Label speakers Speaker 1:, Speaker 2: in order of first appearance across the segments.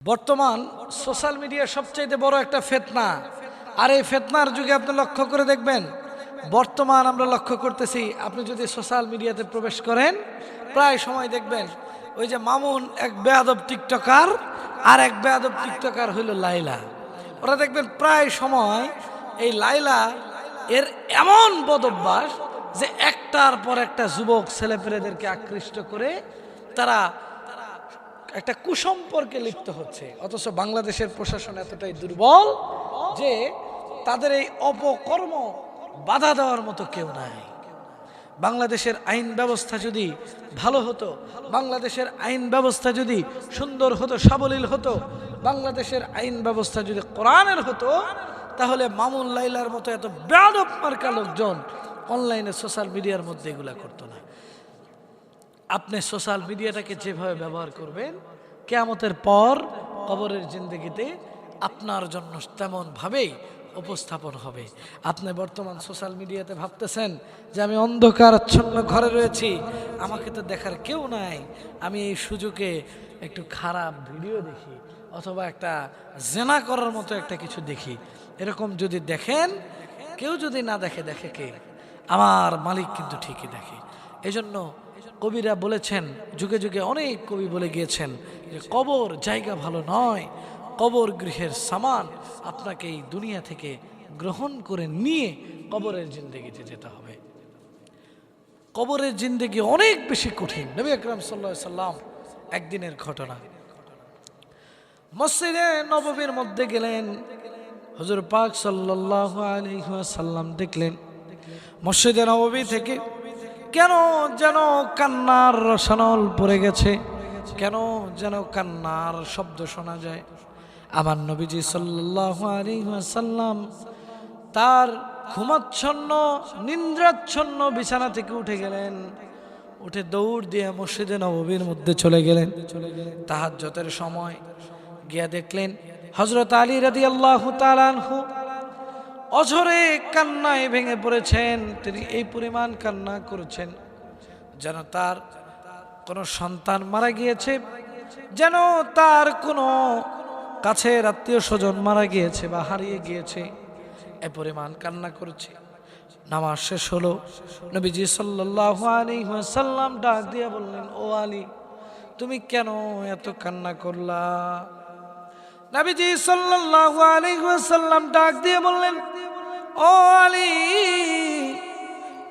Speaker 1: বর্তমান social media সবচাইতে বড় একটা ফেতনা। আর এই ফেতনার যুগে আপনি লক্ষ্য করে দেখবেন, বর্তমান আমরা লক্ষ্য করতেছি, আপনি যদি সোশ্যাল মিডিয়াতে প্রবেশ করেন, প্রায় সময় দেখবেন, ওই যে মামুন এক বেয়াদব টিকটকার আর এক বেয়াদব টিকটকার হইল লাইলা। ওরা দেখবেন প্রায় সময় এই লাইলা এর এমন বদভ্যাস যে একটার পর একটা যুবক ছেলেপেলেদেরকে আকৃষ্ট করে তারা একটা কুসম্পর্কে লিপ্ত হচ্ছে। অথচ বাংলাদেশের প্রশাসন এতটাই দুর্বল যে তাদের এই অপকর্ম বাধা দেওয়ার মতো কেউ নাই। বাংলাদেশের আইন ব্যবস্থা যদি ভালো হতো, বাংলাদেশের আইন ব্যবস্থা যদি সুন্দর হতো, সাবলীল হতো, বাংলাদেশের আইন ব্যবস্থা যদি কোরআনের হতো, তাহলে মামুন লাইলার মতো এত ব্যাদব মার্কা লোকজন অনলাইনে সোশ্যাল মিডিয়ার মধ্যে এগুলা করতো না। আপনি সোশ্যাল মিডিয়াটাকে যেভাবে ব্যবহার করবেন, কেয়ামতের পর কবরের জিন্দগিতে আপনার জন্য তেমনভাবেই উপস্থাপন হবে। আপনি বর্তমান সোশ্যাল মিডিয়াতে ভাবতেছেন যে আমি অন্ধকার আচ্ছন্ন ঘরে রয়েছি, আমাকে তো দেখার কেউ নাই। আমি এই সুযোগে একটু খারাপ ভিডিও দেখি অথবা একটা জেনা করার মতো একটা কিছু দেখি। এরকম যদি দেখেন, কেউ যদি না দেখে দেখে কে? আমার মালিক কিন্তু ঠিকই দেখে। এজন্য কবিরা বলেছেন, যুগে যুগে অনেক কবি বলে গিয়েছেন যে কবর জায়গা ভালো নয়, কবর গৃহের সামান আপনাকে এই দুনিয়া থেকে গ্রহণ করে নিয়ে কবরের জিন্দগিতে যেতে হবে। কবরের জিন্দগি অনেক বেশি কঠিন। নবী আকরাম সাল্লাহ সাল্লাম একদিনের ঘটনা। মসজিদে নববীর মধ্যে গেলেন, হজুর পাক সাল্লাহ আলহাসাল্লাম দেখলেন, মসজিদে নববী থেকে কেন যেন কান্নার রসানল পড়ে গেছে? কেন যেন কান্নার শব্দ শোনা যায়? আমার নবীজি সাল্লাহ তার ঘুমাচ্ছন্ন নিন্দ্রাচ্ছন্ন বিছানা থেকে উঠে গেলেন। উঠে দৌড় দিয়ে মসজিদে নববীর মধ্যে চলে গেলেন। তাহার যতের সময় গিয়া দেখলেন হজরত আলী রাদি আল্লাহ তালানহু অঝরে কান্নায় ভেঙে পড়েছেন, তিনি এই পরিমাণ কান্না করেছেন। যেন তার কোনো সন্তান মারা গিয়েছে, যেন তার কোনো কাছের আত্মীয় স্বজন মারা গিয়েছে বা হারিয়ে গিয়েছে, এ পরিমাণ কান্না করেছে। নামাজ শেষ হলো, নবীজি সাল্লাম ডাক দিয়ে বললেন, ও আলী, তুমি কেন এত কান্না করলা? নবীজি সাল্লাল্লাহু আলাইহি ওয়াসাল্লাম ডাক দিয়ে বললেন, ও আলী,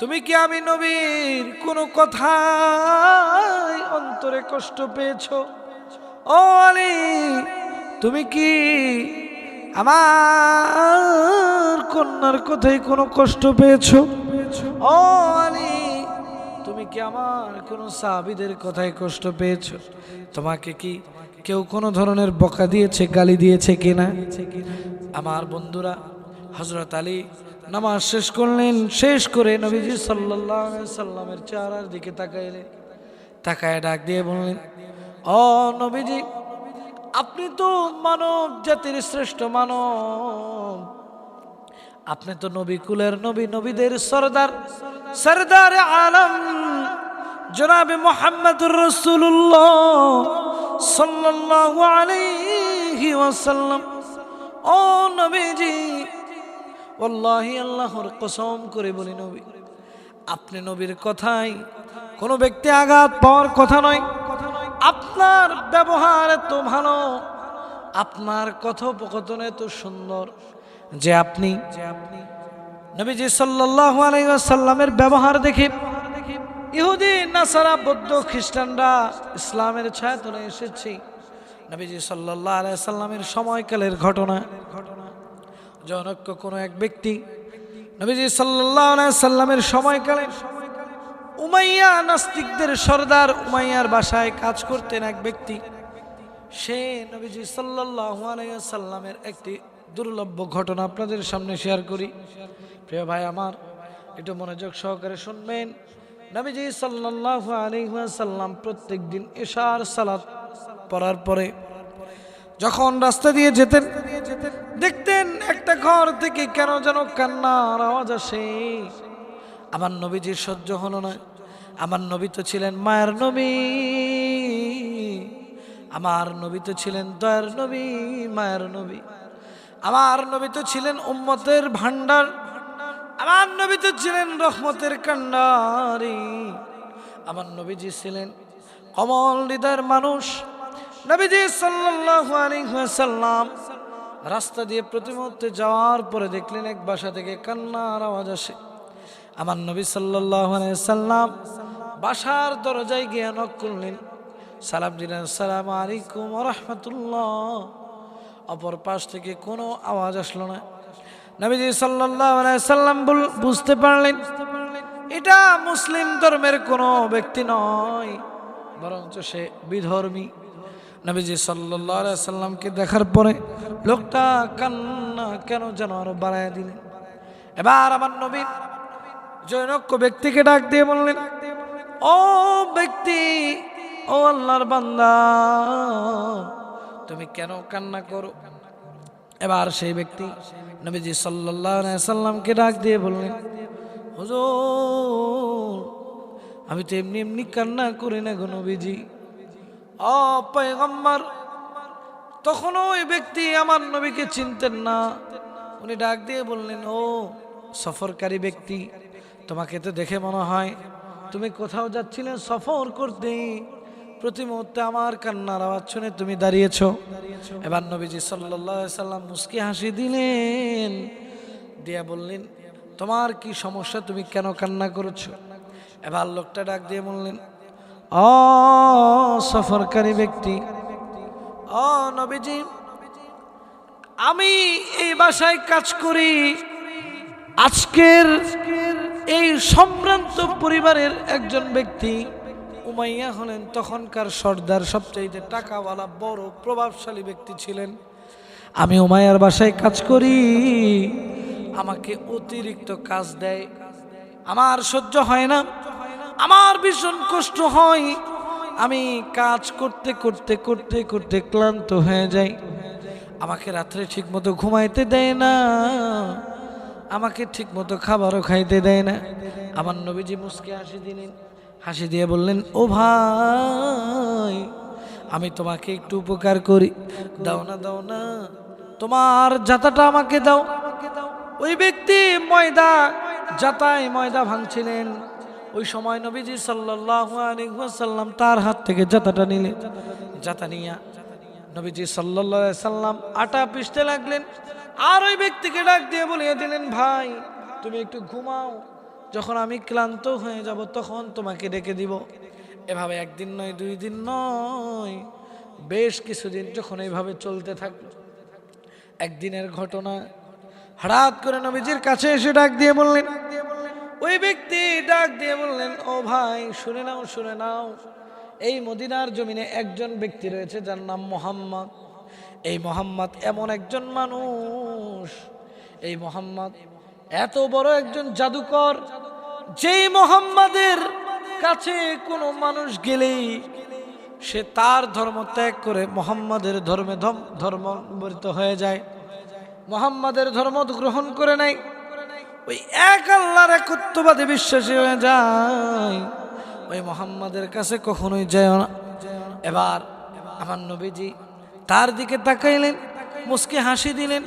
Speaker 1: তুমি কি আমি নবীর কোনো কথায় অন্তরে কষ্ট পেয়েছ? ও আলী, তুমি কি আমার কন্যার কথায় কোনো কষ্ট পেয়েছ? ও আলী, তুমি কি আমার কোনো সাহাবিদের কথায় কষ্ট পেয়েছ? তোমাকে কি কেউ কোনো ধরনের বকা দিয়েছে, গালি দিয়েছে কিনা? আমার বন্ধুরা হজরত আলী নামাজ শেষ করলেন, শেষ করে নবীজি সাল্লামের চেহারার দিকে তাকাইলেন। তাকায় ডাক দিয়ে বললেন, ও নবীজি, আপনি তো মানব জাতির শ্রেষ্ঠ মানব। আপনি তো নবী কুলের নবী, নবীদের সরদার। সরদার আলম, জনাবে মোহাম্মদুর রসুল্লাহ সাল্লাল্লাহু আলাইহি ওয়াসাল্লাম। ও নবীজি, ওয়াল্লাহি আল্লাহর কসম করে বলি নবী, আপনি নবীর কথাই কোনো ব্যক্তি আঘাত পাওয়ার কথা নয়। আপনার ব্যবহার এত ভালো, আপনার কথোপকথন এত সুন্দর যে আপনি যে আপনি নবীজি সাল্লাল্লাহু আলাইহি ওয়াসাল্লামের ব্যবহার দেখে ইহুদি, নাসারা, বৌদ্ধ, খ্রিস্টানরা ইসলামের ছায়া তুলে এসেছি। নবীজি সাল্লাহ আলাইসাল্লামের সময়কালের ঘটনা। জনক্য কোনো এক ব্যক্তি, নবীজি সাল্লাহ আলাইসাল্লামের সময়কালে উমাইয়া নাস্তিকদের সর্দার উমাইয়ার বাসায় কাজ করতেন এক ব্যক্তি। সে নবীজি সাল্লাহ আলাইসাল্লামের একটি দুর্লভ্য ঘটনা আপনাদের সামনে শেয়ার করি। প্রিয় ভাই আমার, একটু মনোযোগ সহকারে শুনবেন। নবীজি সাল্লাল্লাহু আলাইহি ওয়াসাল্লাম প্রত্যেক দিন এশার সালাত পড়ার পরে যখন রাস্তা দিয়ে যেতেন, দেখতেন একটা ঘর থেকে কেন যেন কান্নার আওয়াজ আসে। আমার নবীজির সহ্য হলো না। আমার নবী তো ছিলেন মায়ের নবী। আমার নবী তো ছিলেন দয়ার নবী, মায়ের নবী। আমার নবী তো ছিলেন উম্মতের ভান্ডার আমার নবী তো ছিলেন রহমতের কান্ডারি। আমার নবীজি ছিলেন কমল হৃদয়ের মানুষ। নবীজি সাল্লাল্লাহু আলাইহি রাস্তা দিয়ে প্রতি মুহূর্তে যাওয়ার পরে দেখলেন এক বাসা থেকে কান্নার আওয়াজ আসে। আমার নবী সাল্লাল্লাহু সাল্লাম বাসার দরজায় গিয়ে নক করলেন, সালাম দিলেন, সালাম আলাইকুম রাহমাতুল্লাহ। অপর পাশ থেকে কোনো আওয়াজ আসলো না। নবীজি সাল্লাম বুঝতে পারলেন, এটা মুসলিম ধর্মের কোনো ব্যক্তি নয়, বরঞ্চ সে বিধর্মী। নবীজি আলাইহি সাল্লামকে দেখার পরে লোকটা কান্না কেন যেন আরও বাড়ায় দিলেন। এবার আমার নবী জৈনক্য ব্যক্তিকে ডাক দিয়ে বললেন, ও ব্যক্তি, ও আল্লাহর বান্দা, তুমি কেন কান্না করো? এবার সেই ব্যক্তি নবীজি সাল্লামকে ডাক দিয়ে বললেন, হুজুর, আমি তো এমনি এমনি কান্না করি না গো নবীজি। ও পয়গম্বর, তখনও ওই ব্যক্তি আমার নবীকে চিনতেন না। উনি ডাক দিয়ে বললেন, ও, সফরকারী ব্যক্তি, তোমাকে তো দেখে মনে হয় তুমি কোথাও যাচ্ছিলে সফর করতে। প্রতি মুহূর্তে আমার কান্নার আওয়াজ শুনে তুমি দাঁড়িয়েছ। এবার নবীজি সাল্লাম মুস্কি হাসি দিলেন, দিয়া বললেন, তোমার কি সমস্যা? তুমি কেন কান্না করেছ? এবার লোকটা ডাক দিয়ে বললেন, অ, সফরকারী ব্যক্তি ও নবীজি, আমি এই বাসায় কাজ করি। আজকের এই সম্ভ্রান্ত পরিবারের একজন ব্যক্তি উমাইয়া হলেন তখনকার সর্দার, সবচাইতে টাকাওয়ালা, বড় প্রভাবশালী ব্যক্তি ছিলেন। আমি উমাইয়ার বাসায় কাজ করি, আমাকে অতিরিক্ত কাজ দেয়। আমার সহ্য হয় না, আমার ভীষণ কষ্ট হয়। আমি কাজ করতে করতে করতে করতে ক্লান্ত হয়ে যাই। আমাকে রাত্রে ঠিক মতো ঘুমাইতে দেয় না, আমাকে ঠিক মতো খাবারও খাইতে দেয় না। আমার নবীজি মুসকে হাসি দিলেন হাসি দিয়ে বললেন, ও ভাই, আমি তোমাকে একটু উপকার করি। দাও না দাও না। তোমার জাতাটা আমাকে দাও। ওই ব্যক্তি ময়দা, জাতায় ময়দা ভাঙছিলেন। ওই সময় নবীজি ওয়াসাল্লাম তার হাত থেকে জাতাটা নিলেন। জাতা নিয়া নবীজি আলাইহি সাল্লাম আটা পিষতে লাগলেন। আর ওই ব্যক্তিকে ডাক দিয়ে বলিয়ে দিলেন, ভাই, তুমি একটু ঘুমাও। যখন আমি ক্লান্ত হয়ে যাব, তখন তোমাকে ডেকে দিব। এভাবে একদিন নয়, দুই দিন নয়, বেশ কিছুদিন যখন এইভাবে চলতে থাকল। একদিনের ঘটনা, হঠাৎ করে নবীজির কাছে এসে ডাক দিয়ে বললেন, ওই ব্যক্তি ডাক দিয়ে বললেন, ও ভাই, শুনে নাও শুনে নাও, এই মদিনার জমিনে একজন ব্যক্তি রয়েছে যার নাম মোহাম্মদ। এই মোহাম্মদ এমন একজন মানুষ। এই মোহাম্মদ এত বড় একজন জাদুকর, যেই মোহাম্মদের কাছে কোনো মানুষ গেলেই সে তার ধর্ম ত্যাগ করে মোহাম্মদের ধর্মে ধর্মান্তরিত হয়ে যায়। মোহাম্মদের ধর্ম গ্রহণ করে নেয়। ওই এক আল্লাহর একত্ববাদে বিশ্বাসী হয়ে যায়। ওই মোহাম্মদের কাছে কখনোই যায় না। এবার আমার নবীজি তার দিকে তাকাইলেন, মুসকে হাসি দিলেন।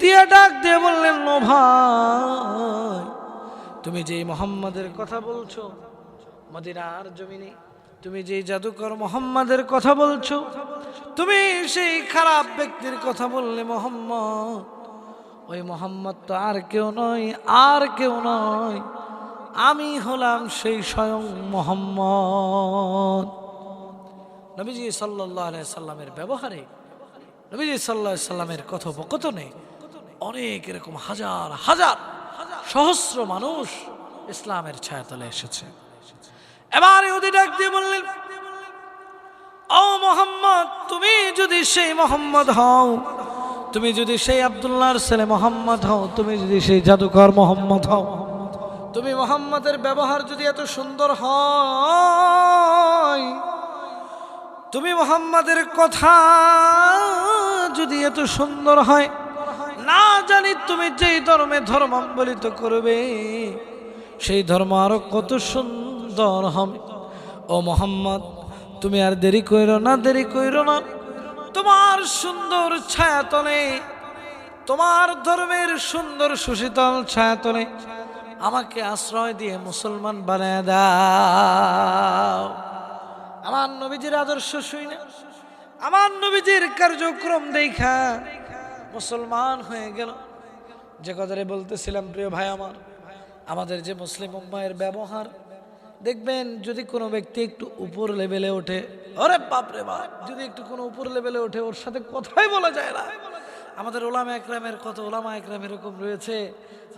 Speaker 1: দিয়ে ডাক দিয়ে বললেন নো ভাই, তুমি যে মোহাম্মদের কথা বলছো, মদিনার জমিনে, তুমি যে জাদুকর মোহাম্মদের কথা বলছো, তুমি সেই খারাপ ব্যক্তির কথা বললে মোহাম্মদ। ওই মোহাম্মদ তো আর কেউ নয়, আর কেউ নয়, আমি হলাম সেই স্বয়ং মোহাম্মদ। নবীজি সাল্লাহ সাল্লামের ব্যবহারে, নবীজি সাল্লাহ সাল্লামের কথোপকথনে অনেক এরকম হাজার হাজার সহস্র মানুষ ইসলামের ছায়াতলে এসেছে। এবার ইহুদি ডাক দিয়ে বললেন, ও মোহাম্মদ, তুমি যদি সেই মোহাম্মদ হও, তুমি যদি সেই আবদুল্লাহর ছেলে মোহাম্মদ হও, তুমি যদি সেই জাদুকর মোহাম্মদ হও, তুমি মোহাম্মদের ব্যবহার যদি এত সুন্দর হয়, তুমি মোহাম্মদের কথা যদি এত সুন্দর হয় জানি তুমি যেই ধর্মে ধর্মাম্বলিত করবে, সেই ধর্ম আরও কত সুন্দর হবে। ও মোহাম্মদ, তুমি আর দেরি কইরো না, দেরি কইরো না। তোমার সুন্দর ছায়াতলে, তোমার ধর্মের সুন্দর সুশীতল ছায়াতলে আমাকে আশ্রয় দিয়ে মুসলমান বানায় দাও। আমার নবীজির আদর্শ শুই না। আমার নবীজির কার্যক্রম দেখা। মুসলমান হয়ে গেল। যে কথাটা বলতেছিলাম, প্রিয় ভাই আমার, আমাদের যে মুসলিম উম্মায়ের ব্যবহার, দেখবেন যদি কোনো ব্যক্তি একটু উপর লেভেলে ওঠে, আরে বাপ রে বাপ, যদি একটু কোনো উপর লেভেলে ওঠে, ওর সাথে কথাই বলা যায় না। আমাদের ওলামা একরামের কত ওলামা একরাম এরকম রয়েছে,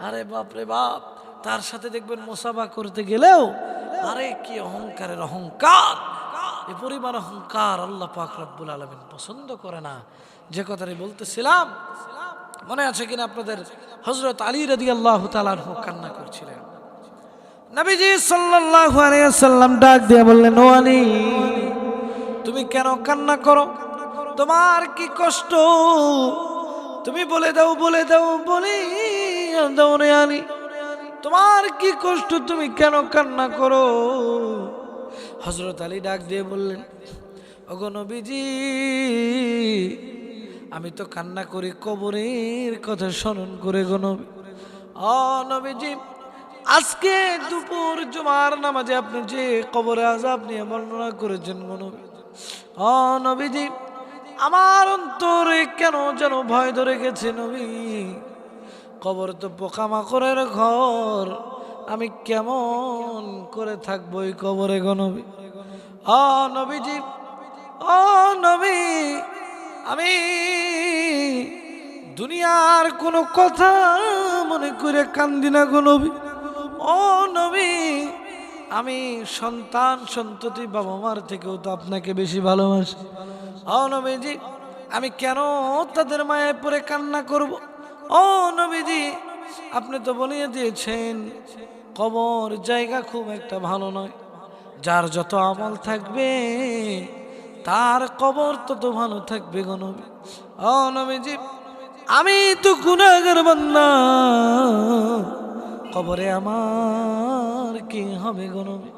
Speaker 1: আরে বাপ রে বাপ, তার সাথে দেখবেন মোসাফা করতে গেলেও আরে কি অহংকারের অহংকার। এ পরিমাণ অহংকার আল্লাহ পাক রব্বুল আলমিন পছন্দ করে না। যে কথাটি বলতেছিলাম, মনে আছে কিনা আপনাদের? হজরত আলী রাদি আল্লাহ তালানহু কান্না করছিলেন। নবীজি সাল্লাল্লাহু আলাইহি সাল্লাম ডাক দিয়ে বললেন, ও আলী, তুমি কেন কান্না করো? তোমার কি কষ্ট? তুমি বলে দাও বলে দাও বলে, দাও রে আলী। তোমার কি কষ্ট? তুমি কেন কান্না করো? হজরত আলী ডাক দিয়ে বললেন, ওগো নবীজি, আমি তো কান্না করি, কবরের কথা স্মরণ করে গো নবী। ও নবীজি, আজকে দুপুর জুমার নামাজে আপনি যে কবরে আজাব নিয়ে বর্ণনা করেছেন গো নবী। ও নবীজি, আমার অন্তরে কেন যেন ভয় ধরে গেছে নবী? কবর তো পোকামাকড়ের ঘর। আমি কেমন করে থাকব এই কবরে গো নবী? ও নবীজি, ও নবী, আমি দুনিয়ার কোনো কথা মনে করে কান্দি না গো নবী। ও নবী, আমি সন্তান সন্ততি বাবা মার থেকেও তো আপনাকে বেশি ভালোবাসি। ও নবীজি, আমি কেন তাদের মায়ের পরে কান্না করব? ও নবীজি আপনি তো বলিয়ে দিয়েছেন, কবর জায়গা খুব একটা ভালো নয়। যার যত আমল থাকবে, তার কবর তত ভালো থাকবে গো নবী। ও নবীজি, আমি তো গুণাগার বান্না কবরে আমার কি হবে গো নবী?